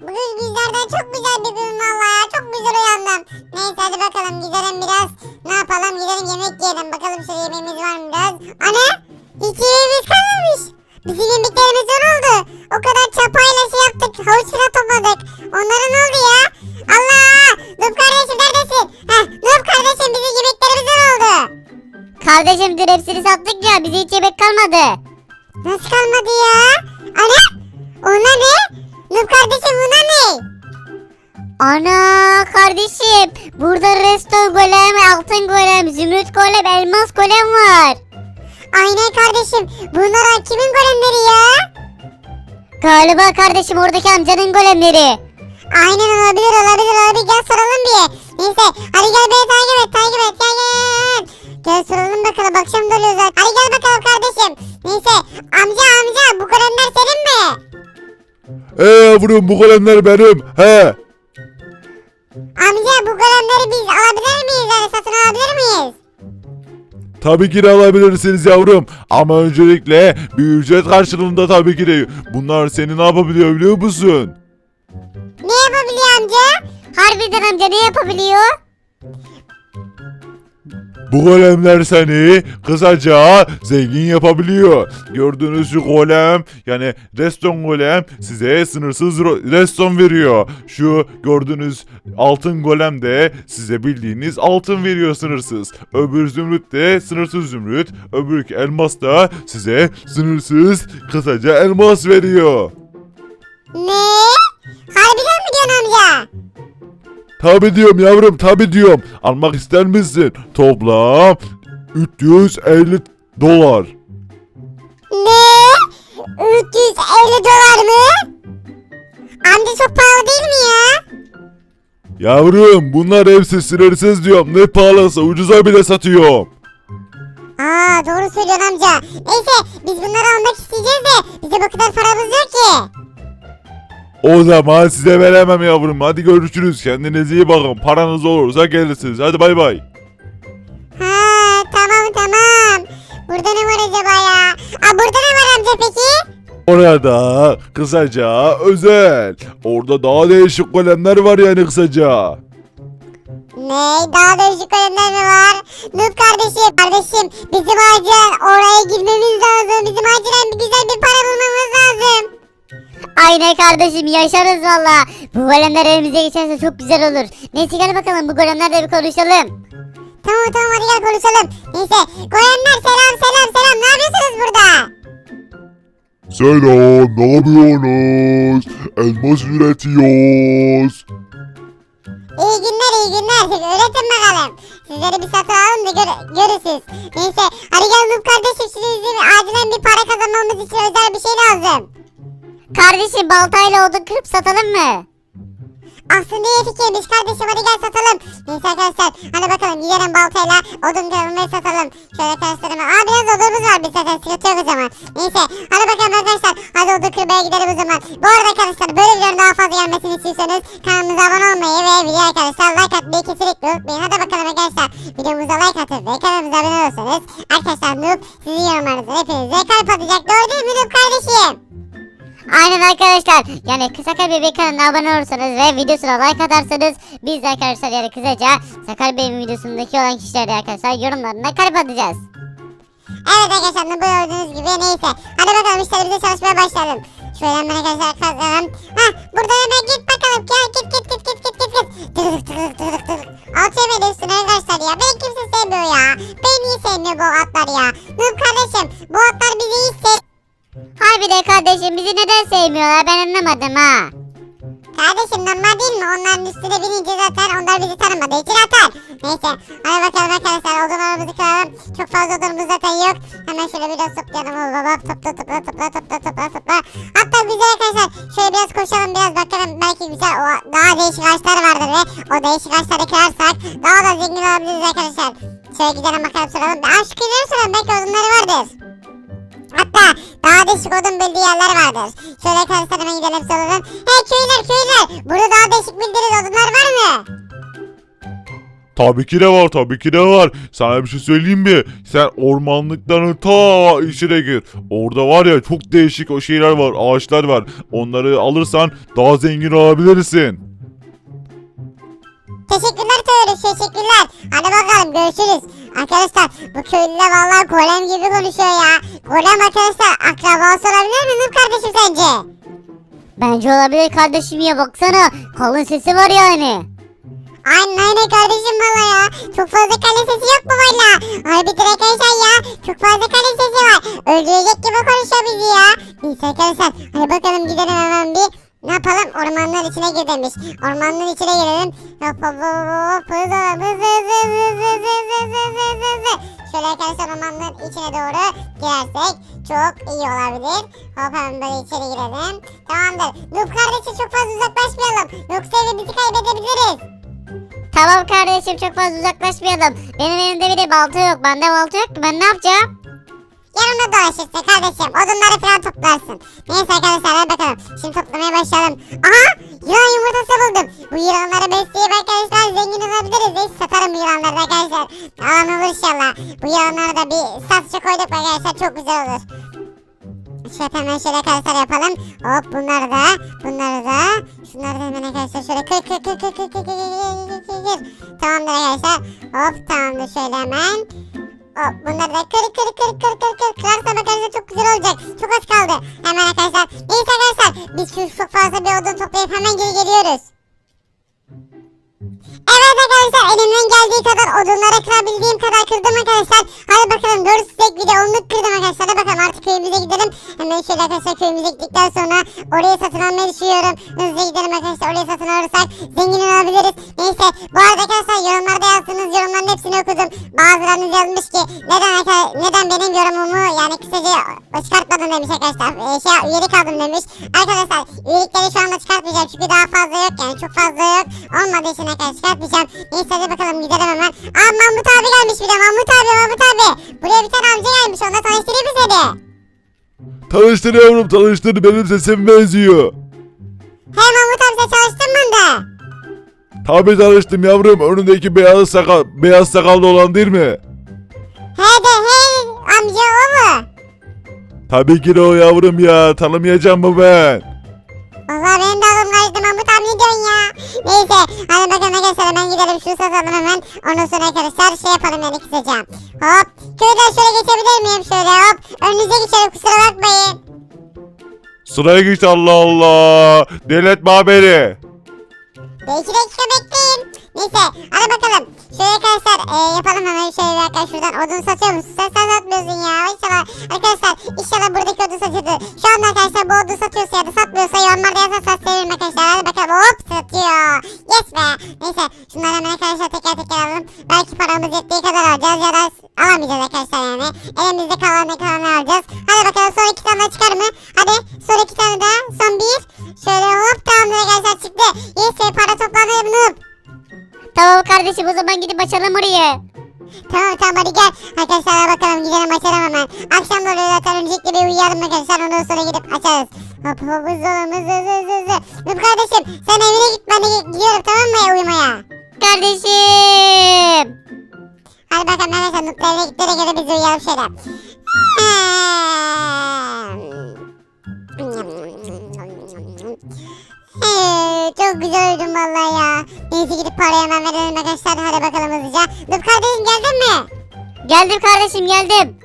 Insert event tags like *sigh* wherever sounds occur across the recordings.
Bugün günlerden çok güzel bir gün valla. Çok güzel uyandım. Neyse hadi bakalım gidelim biraz. Ne yapalım gidelim yemek yiyelim. Bakalım şöyle yemeğimiz var mı biraz. Ana! Hepsini sattık ya bize hiç yemek kalmadı. Nasıl kalmadı ya? Ana! Onlar ne? Nup kardeşim bunlar ne? Ana kardeşim burada resto golem, altın golem, zümrüt golem, elmas golem var. Aynen kardeşim. Bunlar kimin golemleri ya? Galiba kardeşim oradaki amcanın golemleri. Aynen olabilir olabilir olabilir. Gel soralım bir. Neyse hadi gel beni takip et takip et gel gel. Gel soralım bakalım akşam doluyor zaten. Hadi gel bakalım kardeşim. Neyse amca amca bu golemler senin mi? Eee yavrum bu kalemler benim. He. Amca bu golemleri biz alabilir miyiz? Yani satın alabilir miyiz? Tabii ki de alabilirsiniz yavrum. Ama öncelikle bir ücret karşılığında tabii ki de. Bunlar seni ne yapabiliyor biliyor musun? Ne yapabiliyor amca? Harbiden amca ne yapabiliyor? Bu golemler seni kısaca zengin yapabiliyor. Gördüğünüz şu golem yani reston golem size sınırsız reston veriyor. Şu gördüğünüz altın golem de size bildiğiniz altın veriyor sınırsız. Öbür zümrüt de sınırsız zümrüt. Öbür elmas da size sınırsız kısaca elmas veriyor. Ne? Harbiden mi diyorsun amca? Tabi diyorum yavrum tabi diyorum. Almak ister misin? Toplam 350 dolar. Ne? 350 dolar mı? Amca çok pahalı değil mi ya? Yavrum bunlar hepsi sınırsız diyorum. Ne pahalısı ucuza bile satıyorum. Aa doğru söylüyorsun amca. Neyse biz bunları almak isteyeceğiz de bize bu kadar paramız yok ki. O zaman size veremem yavrum. Hadi görüşürüz. Kendinize iyi bakın. Paranız olursa gelirsiniz. Hadi bay bay. Ha tamam tamam. Burada ne var acaba ya? Aa burada ne var amca peki? Orada kısaca özel. Orada daha değişik golemler var yani kısaca. Ne? Daha değişik kalemler mi var? Nup kardeşim, kardeşim bizim acilen oraya girmemiz lazım. Bizim acilen bir güzel bir para bulmamız lazım. Aynen kardeşim yaşarız valla. Bu golemler elimize geçerse çok güzel olur. Neyse gel bakalım bu golemlerle bir konuşalım. Tamam tamam hadi gel konuşalım. Neyse goyenler selam selam selam ne yapıyorsunuz burada? Selam, ne yapıyorsunuz? Elmas üretiyoruz. İyi günler iyi günler. Öğretin bakalım. Sizleri bir satın alalım da gör görürsünüz. Neyse hadi gel Nup kardeşim bizim acilen bir para kazanmamız için özel bir şey lazım. Kardeşim baltayla odun kırıp satalım mı? Aslında iyi fikirmiş kardeşim hadi gel satalım. Neyse arkadaşlar hadi bakalım gidelim baltayla odun kırılmayı satalım. Şöyle arkadaşlarım. Aa biraz odunumuz var biz zaten sıkıntı yok o zaman. Neyse hadi bakalım arkadaşlar hadi odun kırmaya gidelim o zaman. Bu arada arkadaşlar böyle videoların daha fazla gelmesini istiyorsanız kanalımıza abone olmayı ve video arkadaşlar like atmayı kesinlikle unutmayın. Hadi bakalım arkadaşlar videomuza like atıp ve kanalımıza abone olursanız arkadaşlar Noob sizin yorumlarınızı hepinize kalp atacak. Doğru değil mi Noob kardeşim? Aynen arkadaşlar. Yani Sakar Bebek kanalına abone olursanız ve videosuna like atarsanız biz de arkadaşlar yani kısaca Sakar Bey'in videosundaki olan kişilere arkadaşlar yorumlarına kalp atacağız. Evet arkadaşlar bu gördüğünüz gibi neyse. Hadi bakalım işlerimize çalışmaya başlayalım. Şöyle hemen arkadaşlar kazanalım. Hah buradan hemen git bakalım. Gel git git git git git git git. Tırık tırık tırık tırık. Alt yemedi üstüne arkadaşlar ya. Beni kimse sevmiyor ya. Beni niye sevmiyor bu atlar ya? Noob kardeşim bu atlar bizi hiç sev... Harbiden kardeşim bizi neden sevmiyorlar ben anlamadım ha. Kardeşim normal değil mi? Onların üstüne binince zaten onlar bizi tanımadığı için atar. Neyse hadi bakalım arkadaşlar odunlarımızı kıralım. Çok fazla odunumuz zaten yok. Hemen şöyle biraz toplayalım. Hop hop topla topla topla topla topla topla. Hatta güzel arkadaşlar şöyle biraz koşalım biraz bakalım. Belki güzel o daha değişik ağaçlar vardır ve o değişik ağaçları kırarsak daha da zengin olabiliriz arkadaşlar. Şöyle gidelim bakalım soralım. Şu köyleri soralım belki odunları vardır. Hatta daha değişik odun bildiği yerler vardır. Şöyle arkadaşlar hemen gidelim soralım. Hey köylüler köylüler. Burada daha değişik bildiğiniz odunlar var mı? Tabii ki de var tabii ki de var. Sana bir şey söyleyeyim mi? Sen ormanlıkların ta içine gir. Orada var ya çok değişik o şeyler var ağaçlar var. Onları alırsan daha zengin olabilirsin. Teşekkürler köylü teşekkürler. Hadi bakalım görüşürüz. Arkadaşlar bu köylüler vallahi golem gibi konuşuyor ya. Golem arkadaşlar akrabası olabilir mi Nub kardeşim sence? Bence olabilir kardeşim ya baksana. Kalın sesi var yani. Aynen aynen kardeşim valla ya. Çok fazla kale sesi yok mu valla? Harbi direkt arkadaşlar ya. Çok fazla kale sesi var. Öldürecek gibi konuşuyor bizi ya. Neyse arkadaşlar hadi bakalım gidelim hemen bir. Ne yapalım? Ormanların içine gir demiş. Ormanların içine girelim. Hop hop hop hop. Hız hız hız hız hız hız hız hız hız hız. Şöyle arkadaşlar ormanların içine doğru girersek çok iyi olabilir. Hop hemen böyle içeri girelim. Tamamdır. Noob kardeşim çok fazla uzaklaşmayalım. Yoksa evi bizi kaybedebiliriz. Tamam kardeşim çok fazla uzaklaşmayalım. Benim elimde bir de balta yok. Bende balta yok ki ben ne yapacağım? Yanımda dolaşırsın kardeşim. Odunları falan toplarsın. Neyse arkadaşlar hadi bakalım. Şimdi toplamaya başlayalım. Aha! Yılan yumurtası buldum. Bu yılanları besleyip arkadaşlar zengin olabiliriz. Satarım bu yılanları da arkadaşlar. Alan olur inşallah. Bu yılanları da bir satışa koyduk arkadaşlar. Çok güzel olur. Şöyle hemen şöyle arkadaşlar yapalım. Hop bunları da. Bunları da. Şunları da hemen arkadaşlar şöyle kır kır kır kır kır kır kır kır kır kır. Tamamdır arkadaşlar. Hop tamamdır şöyle hemen. Hop bunları da kır kır kır kır kır kır kırarsa bakarsa çok güzel olacak. Çok az kaldı. Hemen arkadaşlar. Neyse arkadaşlar biz şu çok fazla bir odun toplayıp hemen geri geliyoruz. Evet arkadaşlar elimden geldiği kadar odunlara kırabildiğim kadar kırdım arkadaşlar. Hadi bakalım 4 stek bir de onluk kırdım arkadaşlar. Hadi bakalım artık köyümüze gidelim. Hemen şöyle arkadaşlar köyümüze gittikten sonra orayı satın almayı düşünüyorum. Hızlıca gidelim arkadaşlar orayı satın alırsak zengin olabiliriz. Neyse bu arada arkadaşlar yorumlarda yazdığınız yorumların hepsini okudum. Bazılarınız yazmış ki neden neden benim yorumumu yani kısaca çıkartmadın demiş arkadaşlar. Ee, şey üyelik aldım demiş. Arkadaşlar üyelikleri şu anda çıkartmayacağım çünkü daha fazla yok yani çok fazla yok. Olmadığı için arkadaşlar çıkartmayacağım. Neyse hadi bakalım gidelim hemen. Aa Mahmut abi gelmiş bir de Mahmut abi Mahmut abi. Buraya bir tane amca gelmiş onunla tanıştırayım mı seni? Tanıştır yavrum tanıştır benim sesim benziyor. Hey Mahmut abi sen çalıştın mı da? Tabii tanıştım yavrum önündeki beyaz sakal beyaz sakallı olan değil mi? He de hey amca o mu? Tabii ki de o yavrum ya tanımayacağım mı ben? Valla benim de aklım karıştı Mahmut abi ne diyorsun ya? Neyse hadi bakalım arkadaşlar hemen gidelim şu satalım hemen. Ondan sonra arkadaşlar şey yapalım yani kısaca. Hop köyden şöyle geçebilir miyim şöyle hop. Önünüze geçelim kusura bakmayın. Sıraya geç Allah Allah. Devlet haberi. Bir iki dakika bekleyin. Neyse hadi bakalım. Şöyle arkadaşlar e, yapalım hemen şöyle arkadaşlar şuradan odun satıyor musun? Sen, sen satmıyorsun ya. İnşallah arkadaşlar inşallah buradaki odun satıyordu. Şu anda arkadaşlar bu odun satıyorsa ya da satmıyorsa yorumlarda yazarsa sevinirim arkadaşlar. Hadi bakalım hop satıyor. Yes be. Neyse şunları hemen arkadaşlar teker teker alalım. Belki paramız yettiği kadar alacağız ya da alamayacağız arkadaşlar yani. Elimizde kalan ne kalanı alacağız. Hadi bakalım son iki tane çıkar mı? Hadi son iki tane daha. Son bir. Şöyle hop tamamdır arkadaşlar çıktı. Yes be para toplandı. Tamam kardeşim o zaman gidip açalım orayı. Tamam tamam hadi gel. Arkadaşlar bakalım gidelim açalım hemen. Akşam da oluyor zaten öncelikle bir uyuyalım arkadaşlar ondan sonra gidip açarız. Hop hop hızlı olun hızlı hızlı hızlı hızlı. Noob kardeşim sen evine git ben de gidiyorum tamam mı uyumaya. Kardeşim. Hadi bakalım arkadaşlar da evine gitti de gene biz uyuyalım şöyle. Ee, çok güzel uyudum vallahi ya. Neyse gidip parayı hemen verelim arkadaşlar. Hadi bakalım hızlıca. Noob kardeşim geldin mi? Geldim kardeşim geldim.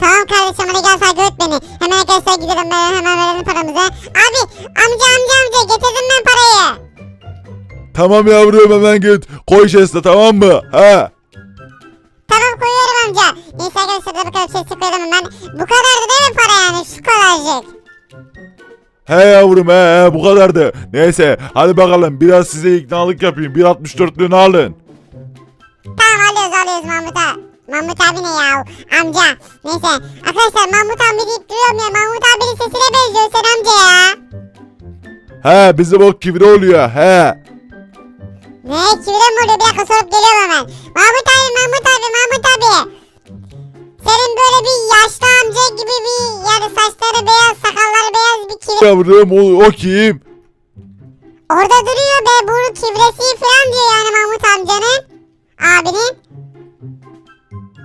Tamam kardeşim hadi gel takip et beni. Hemen arkadaşlar gidelim ben hemen verelim paramızı. Abi amca amca amca getirdim ben parayı. Tamam yavrum hemen git. Koy chest'e tamam mı? He. Tamam koyuyorum amca. Neyse arkadaşlar hadi bakalım sesi koyalım hemen. Bu kadardı değil mi para yani şu kadarcık. He yavrum he, bu kadardı. Neyse hadi bakalım biraz size iknalık yapayım. 1.64'lüğünü alın. Tamam alıyoruz alıyoruz Mahmut abi. Mahmut abi ne ya? Amca. Neyse. Arkadaşlar Mahmut abi deyip duruyorum ya. Mahmut abinin sesine benziyor sen amca ya. He bizim o kibri oluyor he. Ne? Kibire mi oluyor? Bir dakika sorup geliyorum hemen. Mahmut abi Mahmut abi Mahmut abi. Senin böyle bir yaşlı amca gibi bir Yavrum o, o kim? orada duruyor be bunu kivresi falan diyor yani Mahmut amcanın abinin.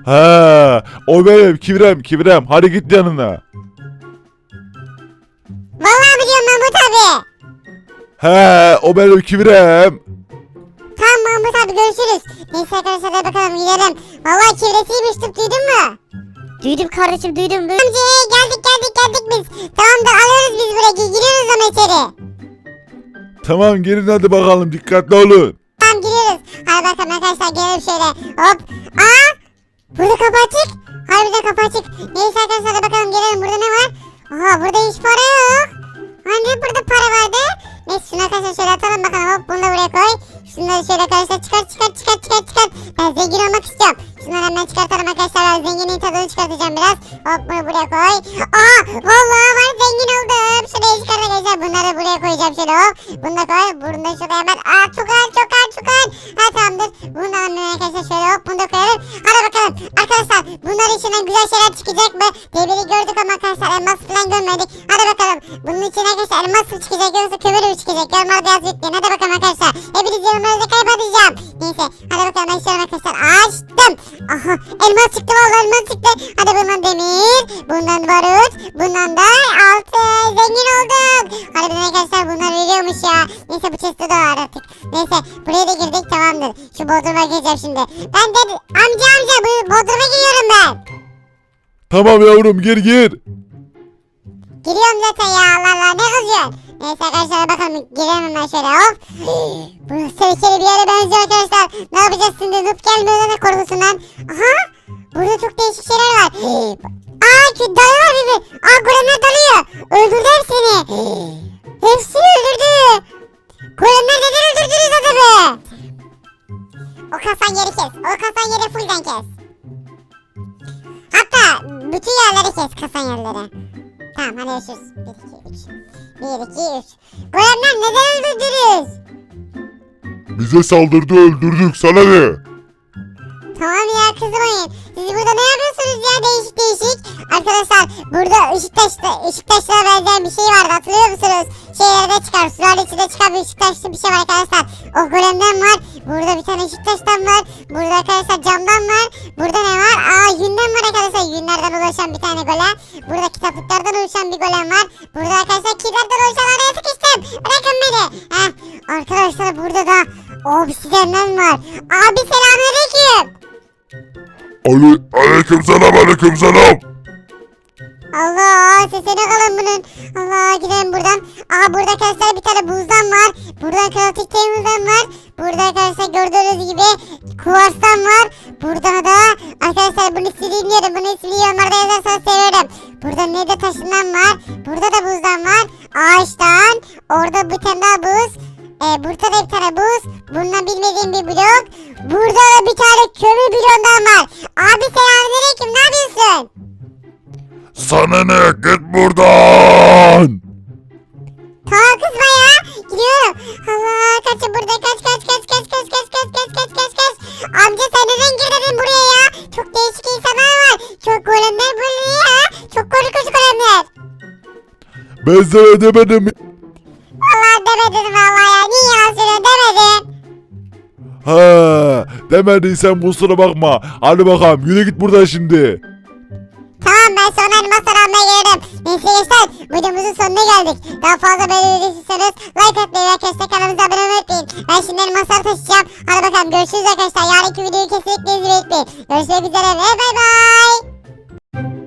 Ha, o benim Kivrem Kivrem. Hadi git yanına. Vallahi mi diyorum Mahmut abi? He, o benim Kivrem. Tamam Mahmut abi görüşürüz. Neyse arkadaşlar hadi bakalım gidelim. Vallahi kivresiymiş tıp duydun mu? Duydum kardeşim duydum. duydum. Amca geldik geldik geldik biz. Tamamdır alıyoruz biz buraya giriyoruz ama içeri. Tamam gelin hadi bakalım dikkatli olun. Tamam giriyoruz. Hadi bakalım arkadaşlar gelelim şöyle. Hop. Aa! Burada kapı açık. Harbiden kapı açık. Neyse arkadaşlar hadi bakalım gelelim. Burada ne var? Aha burada hiç para yok. Hani burada para vardı? Neyse şunu arkadaşlar şöyle atalım bakalım. Hop bunu da buraya koy. Şunları şöyle arkadaşlar çıkart çıkart çıkart çıkart çıkart. Ben zengin olmak istiyorum. Şunları hemen çıkartalım arkadaşlar. Ben zenginin tadını çıkartacağım biraz. Hop bunu buraya koy. Aa vallahi var zengin oldum. Şuraya arkadaşlar. Bunları buraya koyacağım şöyle hop. Bunu da koy. Bunu da şuraya hemen. Aa çukan çukan çukan. Ha tamamdır. Bunu da şöyle hop. Bunu da koyalım. Hadi bakalım. Arkadaşlar bunların içinden güzel şeyler çıkacak mı? Debiri gördük ama arkadaşlar elmas falan görmedik. Hadi bakalım. Bunun içine arkadaşlar elmas mı çıkacak yoksa kömür mü çıkacak? Yorumlarda yaz bekleyin. Hadi bakalım arkadaşlar. Hepiniz yorumlarınızı kaybedeceğim. Neyse. Hadi bakalım açıyorum arkadaşlar. Açtım. Aha elmas çıktı vallahi elmas çıktı. Hadi bundan demir. Bundan barut. Bundan da altın. Zengin olduk. Bunlar arkadaşlar bunlar veriyormuş ya. Neyse bu chest'te de artık. Neyse buraya da girdik tamamdır. Şu bodruma gireceğim şimdi. Ben de amca amca bu bodruma giriyorum ben. Tamam yavrum gir gir. Giriyorum zaten ya Allah Allah ne kızıyorsun? Neyse arkadaşlar bakalım girelim hemen şöyle hop. *gasps* Burası tehlikeli bir yere benziyor arkadaşlar. Ne yapacağız şimdi noob gelmiyor da korkusundan. Aha burada çok değişik şeyler var. *gasps* Aa ki dalıyorlar bizi. Aa golemler dalıyor. Öldürdü hepsini. *gasps* Hepsini öldürdü. Golemler neden öldürdünüz adamı? O kasan yeri kes. O kasan yeri fullden kes. Hatta bütün yerleri kes kasan yerleri. Tamam hadi görüşürüz. 1, 2, 3. 1, 2, 3. Golemler neden öldürdünüz? Bize saldırdı öldürdük sana ne? Tamam ya kızmayın. Siz burada ne yapıyorsunuz ya değişik değişik. Arkadaşlar burada ışık taşına benzeyen bir şey vardı hatırlıyor musunuz? Şeylerde çıkar sular içinde çıkan bir ışık taşlı bir şey var arkadaşlar. O golemden var. Burada bir tane ışık taştan var. Burada arkadaşlar camdan var. Burada ne var? Aa yünden var arkadaşlar. Yünlerden oluşan bir tane golem. Burada kitaplıklardan oluşan bir golem var. Burada arkadaşlar killerden oluşan araya sıkıştım. Bırakın beni. Heh. Arkadaşlar burada da obsidenden var. Abi selamünaleyküm. Ale aleyküm selam aleyküm selam. Allah sesine kalın bunun. Allah gidelim buradan. Aa burada arkadaşlar bir tane buzdan var. Burada kritik temizden var. Burada arkadaşlar gördüğünüz gibi kuvarstan var. Burada da arkadaşlar bunu sileyim diyorum. Bunu ismini yorumlarda yazarsanız seviyorum. Burada ne de taşından var. Burada da buzdan var. Ağaçtan. Orada bir tane daha buz. Ee, burada da bir tane buz. Bundan bilmediğim bir blok. Burada da bir tane kömür bloğundan var. Abi selamünaleyküm ne yapıyorsun? Sana ne git buradan. Tamam kızma ya. Gidiyorum. Allah kaçın burada kaç kaç kaç kaç kaç kaç kaç kaç kaç kaç kaç. Amca sen neden girdin buraya ya? Çok değişik insanlar var. Çok golemler burada ya. Çok korkunç golemler. Ben sana demedim. Vallahi demedin vallahi ya. Niye yalan söylüyorsun demedin. Ha, demediysen kusura bakma. Hadi bakalım yürü git buradan şimdi. Tamam ben sonra animasyon almaya gelirim. Neyse gençler videomuzun sonuna geldik. Daha fazla böyle video istiyorsanız like atmayı ve arkadaşlar kanalımıza abone olmayı unutmayın. Ben şimdi animasyon taşıyacağım. Hadi bakalım görüşürüz arkadaşlar. Yarınki videoyu kesinlikle izlemeyi unutmayın. Görüşmek üzere ve bay bay.